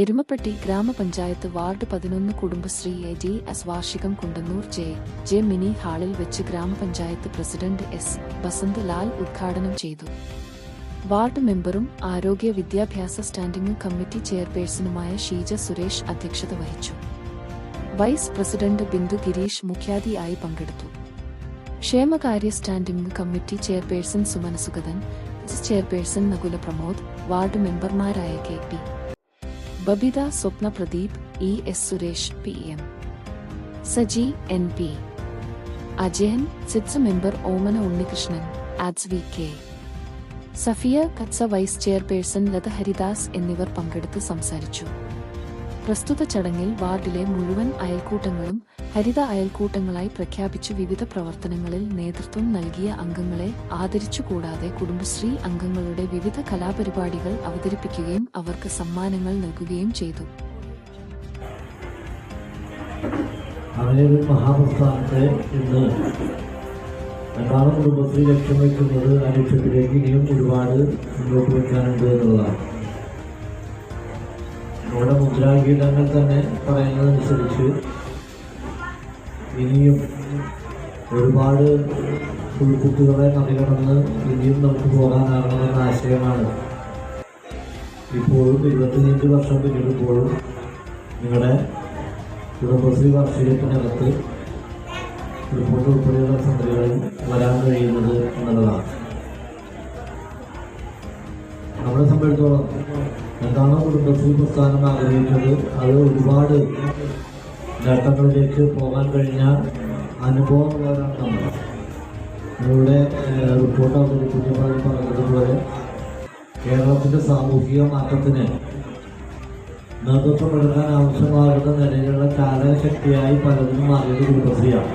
എരുമപ്പെട്ടി ഗ്രാമപഞ്ചായത്ത് വാർഡ് പതിനൊന്ന് Kudumbashree A D S വാർഷികം കുണ്ടന്നൂർ ജെ ജെ മിനി ഹാളിൽ വെച്ച് ഗ്രാമപഞ്ചായത്ത് പ്രസിഡന്റ് എസ് ബസന്ത് ലാൽ ഉദ്ഘാടനം ചെയ്തു. വാർഡ് മെമ്പറും ആരോഗ്യ വിദ്യാഭ്യാസ സ്റ്റാൻഡിംഗ് കമ്മിറ്റി ചെയർപേഴ്സണുമായ ഷീജ സുരേഷ് അധ്യക്ഷത വഹിച്ചു. വൈസ് പ്രസിഡന്റ് ബിന്ദു ഗിരീഷ് മുഖ്യാതിയായി പങ്കെടുത്തു. ക്ഷേമകാര്യ standing committee chairperson Sumasugathan chairperson Nakula Pramod ward മെമ്പർമാരായ K P. Babitha Swapna Pradeep E S Suresh P M. Saji N P. Ajayan sits member Omana Unnikrishnan ആറ്റ്സ് വി കെ. സഫിയ കത്സ വൈസ് ചെയർപേഴ്സൺ ലത ഹരിദാസ് എന്നിവർ പങ്കെടുത്ത് സംസാരിച്ചു. പ്രസ്തുത ചടങ്ങിൽ വാർഡിലെ മുഴുവൻ അയൽക്കൂട്ടങ്ങളും ഹരിത അയൽക്കൂട്ടങ്ങളായി പ്രഖ്യാപിച്ചു വിവിധ പ്രവർത്തനങ്ങളിൽ നേതൃത്വം നൽകിയ അംഗങ്ങളെ ആദരിച്ചുകൂടാതെ കുടുംബശ്രീ അംഗങ്ങളുടെ വിവിധ കലാപരിപാടികൾ അവതരിപ്പിക്കുകയും അവർക്ക് സമ്മാനങ്ങൾ നൽകുകയും ചെയ്തു. അങ്ങനെ ഒരു മഹാപ്രസ്ഥാനത്തെ ഇന്ന് രണ്ടാമത് കുടുംബശ്രീ ലക്ഷ്യം വയ്ക്കുന്നത് ആ ലക്ഷ്യത്തിലേക്ക് ഇനിയും ഒരുപാട് മുന്നോട്ട് വയ്ക്കാനുണ്ട് എന്നുള്ളതാണ്. നമ്മുടെ മുദ്രാഗീതങ്ങൾ തന്നെ പറയുന്നതനുസരിച്ച് ഇനിയും ഒരുപാട് പുൽക്കുത്തുകളെ മറികടന്ന് ഇനിയും നമുക്ക് പോകാനാകണമെന്ന ആശയമാണ്. ഇപ്പോഴും ഇരുപത്തിയഞ്ച് വർഷം പിന്നിടുമ്പോഴും നിങ്ങളുടെ കുടുംബശ്രീ വാർഷികത്തിനകത്ത് റിപ്പോർട്ട് ഉൾപ്പെടെയുള്ള സംഗതികളിൽ വരാൻ കഴിയുന്നത് എന്നുള്ളതാണ്. നമ്മളെ സംബന്ധിച്ചിടത്തോളം എന്താണോ കുടുംബശ്രീ പ്രസ്ഥാനം ആഗ്രഹിക്കുന്നത്? അത് ഒരുപാട് നേട്ടങ്ങളിലേക്ക് പോകാൻ കഴിഞ്ഞ അനുഭവമുള്ളവരാണ് നമ്മൾ. നിങ്ങളുടെ റിപ്പോർട്ട് അവതരിപ്പിക്കുമ്പോൾ പറഞ്ഞതുപോലെ കേരളത്തിന്റെ സാമൂഹിക മാറ്റത്തിന് നേതൃത്വം എടുക്കാൻ ആവശ്യമാകുന്ന നിലയിലുള്ള ചാലകശക്തിയായി പലതിനും മാറിയത് കുടുംബശ്രീയാണ്.